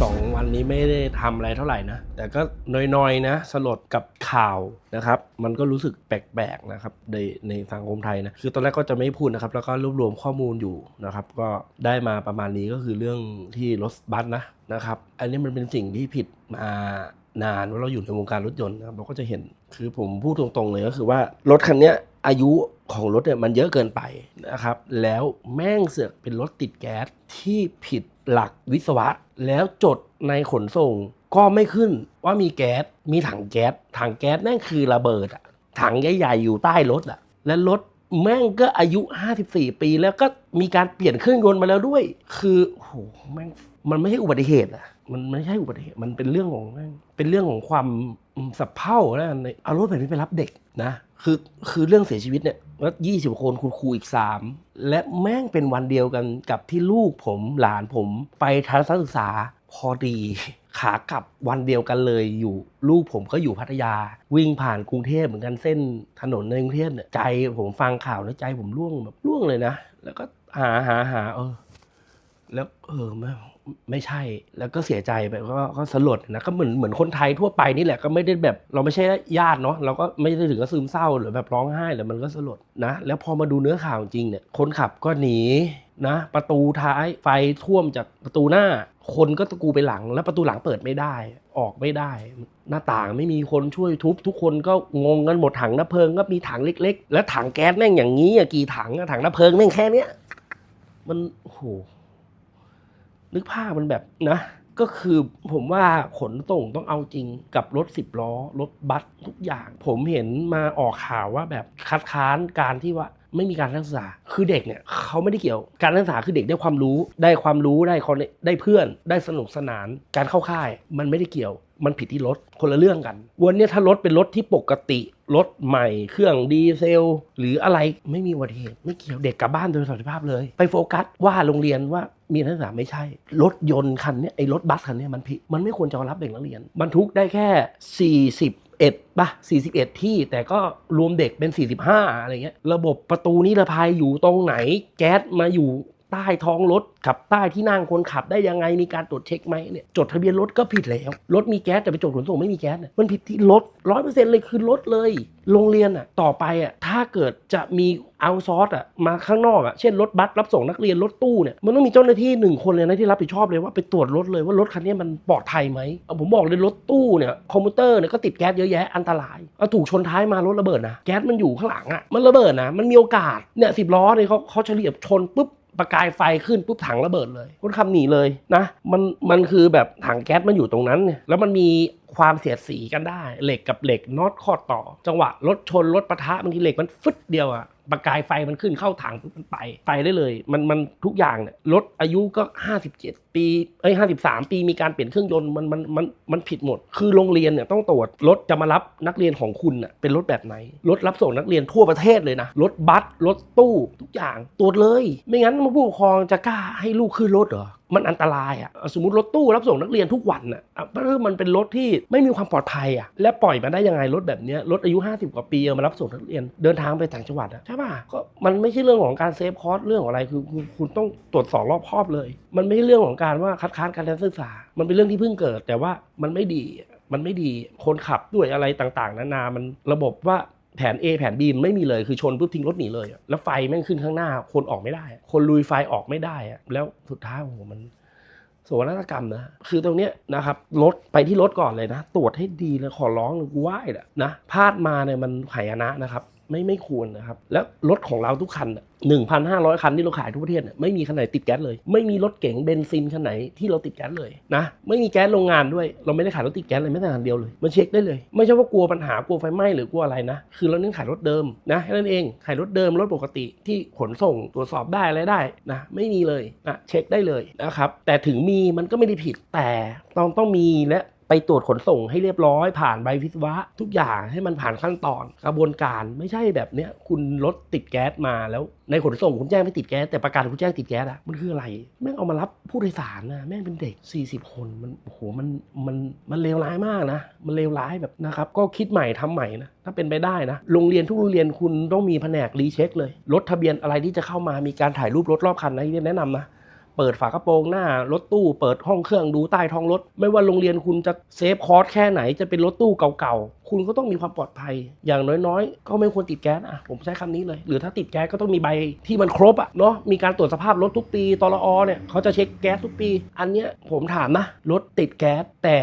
2 วันนี้ไม่ได้ทำอะไรเท่าไหร่นะ แต่ก็น้อยๆนะ สลดกับข่าวนะครับ มันก็รู้สึกแปลกๆนะครับในในสังคมไทยนะ คือตอนแรกก็จะไม่พูดนะครับ แล้วก็รวบรวมข้อมูลอยู่นะครับ ก็ได้มาประมาณนี้ก็คือเรื่องที่รถบัสนะนะครับ อันนี้มันเป็นสิ่งที่ผิดมานานว่าเราอยู่ในวงการรถยนต์นะครับเราก็จะเห็นคือผมพูดตรงๆเลยก็คือว่ารถคันเนี้ย อายุของรถเนี่ยมันเยอะเกินไปนะครับ แล้วแม่งเสือกเป็นรถติดแก๊สที่ผิดหลักวิศวะ แล้วจดในขนส่งก็ไม่ขึ้นว่ามีแก๊สมีถังแก๊สถังแก๊สนั่นคือระเบิดอะถังใหญ่ๆอยู่ใต้รถอะและรถแม่งก็อายุ 54 ปี แล้วก็มีการเปลี่ยนเครื่องยนต์มาแล้วด้วย คือโหแม่งมันไม่ใช่อุบัติเหตุอะมันไม่ใช่อุบัติเหตุมันเป็นเรื่องของแม่งเป็นเรื่องของความสับเพร่าแล้วกันเอารถแบบนี้ไปรับเด็กนะ คือคือเรื่องเสียชีวิตเนี่ยว่ายี่สิบคนคุณครูอีกสามและแม่งเป็นวันเดียวกันกับที่ลูกผมหลานผมไปทัศนศึกษาพอดี ขากลับวันเดียวกันเลยอยู่ลูกผมก็อยู่พัทยา วิ่งผ่านกรุงเทพเหมือนกันเส้นถนนในกรุงเทพเนี่ยใจผมฟังข่าวแล้วใจผมร่วงแบบร่วงเลยนะ แล้วก็หาหาหาเออ แล้วเออไม่ ไม่ใช่ แล้วก็เสียใจไปก็ก็สลดนะก็เหมือนเหมือนคนไทยทั่วไปนี่แหละก็ไม่ได้แบบเราไม่ใช่ญาติเนาะเราก็ไม่ได้ถึงกับซึมเศร้าหรือแบบร้องไห้หรือมันก็สลดนะ แล้วพอมาดูเนื้อข่าวจริงเนี่ยคนขับก็หนีนะประตูท้ายไฟท่วมจากประตูหน้า คนก็ตะกูไปหลัง แล้วประตูหลังเปิดไม่ได้ ออกไม่ได้ หน้าต่างไม่มีคนช่วยทุบ ทุกคนก็งงกันหมดถังน้ำเพลิงก็มีถังเล็ก ๆ แล้วถังแก๊สแม่งอย่างนี้อะกี่ถังอะถังน้ำเพลิงแม่งแค่เนี้ยมันโอ้โห นึกภาพมันแบบนะ ก็คือผมว่าขนส่งต้องเอาจริงกับรถสิบล้อ รถบัสทุกอย่าง ผมเห็นมาออกข่าวว่าแบบคัดค้านการที่ว่าไม่มีการศึกษา คือเด็กเนี่ยเขาไม่ได้เกี่ยว การศึกษาคือเด็กได้ความรู้ ได้ความรู้ ได้คอนได้เพื่อน ได้สนุกสนาน การเข้าค่าย มันไม่ได้เกี่ยว มันผิดที่รถ คนละเรื่องกัน วันนี้ถ้ารถเป็นรถที่ปกติ รถใหม่เครื่องดีเซล หรืออะไรไม่มีอุบัติเหตุไม่เกี่ยวเด็กกลับบ้านโดยสวัสดิภาพเลย ไปโฟกัสว่าโรงเรียนว่ามีนักศึกษาไม่ใช่ รถยนต์คันนี้ไอ้รถบัสคันนี้มันผิดมันไม่ควรจะรับเด็กนักเรียนบรรทุกได้แค่ 40เอ็ดป่ะ41 ที่แต่ก็รวมเด็กเป็น 45 อะไรเงี้ย ระบบประตูนิรภัยอยู่ตรงไหน แก๊สมาอยู่ ใต้ท้องรถขับใต้ที่นั่งคนขับได้ยังไงมีการตรวจเช็คไหมเนี่ยจดทะเบียนรถก็ผิดแล้วรถมีแก๊สแต่ไปจดขนส่งไม่มีแก๊สเนี่ยมันผิดที่รถร้อยเปอร์เซ็นต์เลยคือรถเลย โรงเรียนอะต่อไปอะถ้าเกิดจะมีเอาซอสอะมาข้างนอกอะเช่นรถบัสรับส่งนักเรียนรถตู้เนี่ยมันต้องมีเจ้าหน้าที่หนึ่งคนเลยนะที่รับผิดชอบเลยว่าไปตรวจรถเลยว่ารถคันนี้มันปลอดภัยไหมเอาผมบอกเลยรถตู้เนี่ยคอมพิวเตอร์เนี่ยก็ติดแก๊สเยอะแยะอันตรายเอาถูกชนท้ายมารถระเบิดนะแก๊สมันอยู่ข้างหลังอะมันระเบิดนะมันมีโอกาสเนี่ยสิบล้อเนี่ยเขาเขาเฉลี่ยชนปุ๊บ ประกายไฟขึ้นปุ๊บถังระเบิดเลยคนขับหนีเลยนะมันมันคือแบบถังแก๊สมันอยู่ตรงนั้นเนี่ยแล้วมันมีความเสียดสีกันได้ เหล็กกับเหล็กน็อตข้อต่อ จังหวะรถชนรถปะทะบางทีเหล็กมันฟึดเดียวอะประกายไฟมันขึ้นเข้าถังปุ๊บมันไปไปได้เลย มันมันทุกอย่างเนี่ยรถอายุก็ 57ปีเอ้ย53ปีมีการเปลี่ยนเครื่องยนต์มันมันมันมันผิดหมด คือโรงเรียนเนี่ยต้องตรวจรถจะมารับนักเรียนของคุณน่ะเป็นรถแบบไหน รถรับส่งนักเรียนทั่วประเทศเลยนะ รถบัสรถตู้ทุกอย่างตรวจเลย ไม่งั้นผู้ปกครองจะกล้าให้ลูกขึ้นรถเหรอมันอันตรายอะสมมติรถตู้รับส่งนักเรียนทุกวันอะเพราะมันเป็นรถที่ไม่มีความปลอดภัยอะและปล่อยมาได้ยังไงรถแบบนี้รถอายุ 50 กว่าปีเอามารับส่งนักเรียนเดินทางไปต่างจังหวัดอะใช่ป่ะก็มันไม่ใช่เรื่องของการเซฟคอสเรื่องของอะไรคือคือคุณต้องตรวจสอบรอบคอบเลย มันไม่ใช่เรื่องของการว่าคัดค้านการศึกษา มันเป็นเรื่องที่เพิ่งเกิด แต่ว่ามันไม่ดี มันไม่ดี คนขับด้วยอะไรต่างๆ นานา มันระบบว่าแผน A แผน B มันไม่มีเลยคือชนปุ๊บทิ้งรถหนีเลย แล้วไฟแม่งขึ้นข้างหน้า คนออกไม่ได้ คนลุยไฟออกไม่ได้อะแล้วสุดท้ายโอ้โหมันโศกนาฏกรรมนะ คือตรงเนี้ยนะครับรถไปที่รถก่อนเลยนะ ตรวจให้ดีเลยขอร้องเลยกูไหว้ละนะพลาดมาเนี่ยมันหายนะนะครับ ไม่ไม่ควรนะครับ แล้วรถของเราทุกคันหนึ่งพันห้าร้อยคันที่เราขายทั่วประเทศไม่มีคันไหนติดแก๊สเลย ไม่มีรถเก๋งเบนซินคันไหนที่เราติดแก๊สเลยนะไม่มีแก๊สโรงงานด้วย เราไม่ได้ขายรถติดแก๊สเลยแม้แต่คันเดียวเลยมันเช็คได้เลย ไม่ใช่ว่ากลัวปัญหากลัวไฟไหม้หรือกลัวอะไรนะ คือเราเน้นขายรถเดิมนะแค่นั้นเองขายรถเดิมรถปกติที่ขนส่งตรวจสอบได้อะไรได้นะไม่มีเลยนะเช็คได้เลยนะครับแต่ถึงมีมันก็ไม่ได้ผิดแต่ต้องต้องมีและ ไปตรวจขนส่งให้เรียบร้อยผ่านใบวิศวะ ทุกอย่างให้มันผ่านขั้นตอนกระบวนการไม่ใช่แบบเนี้ยคุณรถติดแก๊สมาแล้วในขนส่งคุณแจ้งไม่ติดแก๊สแต่ประกันคุณแจ้งติดแก๊สอะมันคืออะไร แม่งเอามารับผู้โดยสารนะแม่งเป็นเด็ก 40 คนมันโอ้โหมันมันมันเลวร้ายมากนะ มันเลวร้ายแบบนะครับ ก็คิดใหม่ทำใหม่นะถ้าเป็นไปได้นะโรงเรียนทุกโรงเรียนคุณต้องมีแผนกรีเช็คเลยรถทะเบียนอะไรที่จะเข้ามามีการถ่ายรูปรถรอบคันนะที่แนะนำนะ เปิดฝากระโปรงหน้ารถตู้เปิดห้องเครื่องดูใต้ท้องรถ ไม่ว่าโรงเรียนคุณจะเซฟคอร์สแค่ไหนจะเป็นรถตู้เก่าๆ คุณก็ต้องมีความปลอดภัย อย่างน้อยๆ ก็ไม่ควรติดแก๊สอะผมใช้คำนี้เลย หรือถ้าติดแก๊สก็ต้องมีใบที่มันครบอะเนาะมีการตรวจสภาพรถทุกปีตลอเนี่ยเขาจะเช็คแก๊สทุกปี อันเนี้ยผมถามนะรถติดแก๊สแต่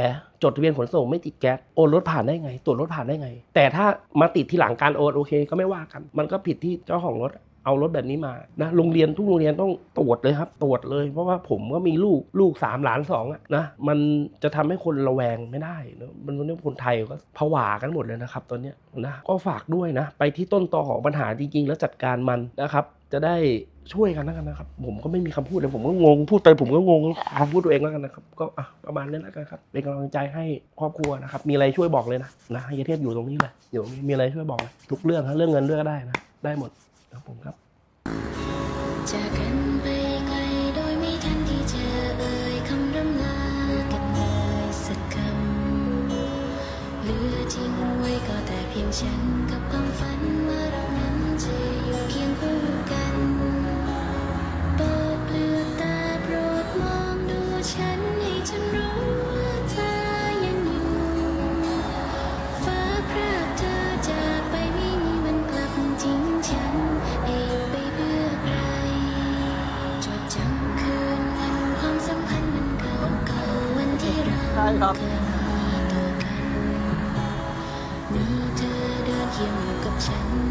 จดทะเบียนขนส่งไม่ติดแก๊สโอนรถผ่านได้ไง ตรวจรถผ่านได้ไง แต่ถ้ามาติดที่หลังการโอนโอเค ก็ไม่ว่ากัน มันก็ผิดที่เจ้าของรถ เอารถแบบนี้มานะโรงเรียนทุกโรงเรียนต้องตรวจเลยครับ ตรวจเลย เพราะว่าผมก็มีลูกลูกสามหลานสองอะนะมันจะทำให้คนระแวงไม่ได้นะมันมันคนไทยก็ผวากันหมดเลยนะครับตอนเนี้ยนะก็ฝากด้วยนะ ไปที่ต้นตอของปัญหาจริงๆ แล้วจัดการมันนะครับ จะได้ช่วยกันแล้วกันนะครับ ผมก็ไม่มีคำพูดเลยผมก็งงพูดไปผมก็งงคำพูดตัวเองแล้วกันนะครับ ก็ประมาณนี้แล้วกันครับ เป็นกำลังใจให้ครอบครัวนะครับ มีอะไรช่วยบอกเลยนะนะให้เทพอยู่ตรงนี้เลยอยู่ตรงนี้มีอะไรช่วยบอกเลยทุกเรื่องนะเรื่องเงินเรื่องได้นะได้หมด ครับ ครับเคยมีต่อกันมีเธอเดินเคียงอยู่กับฉัน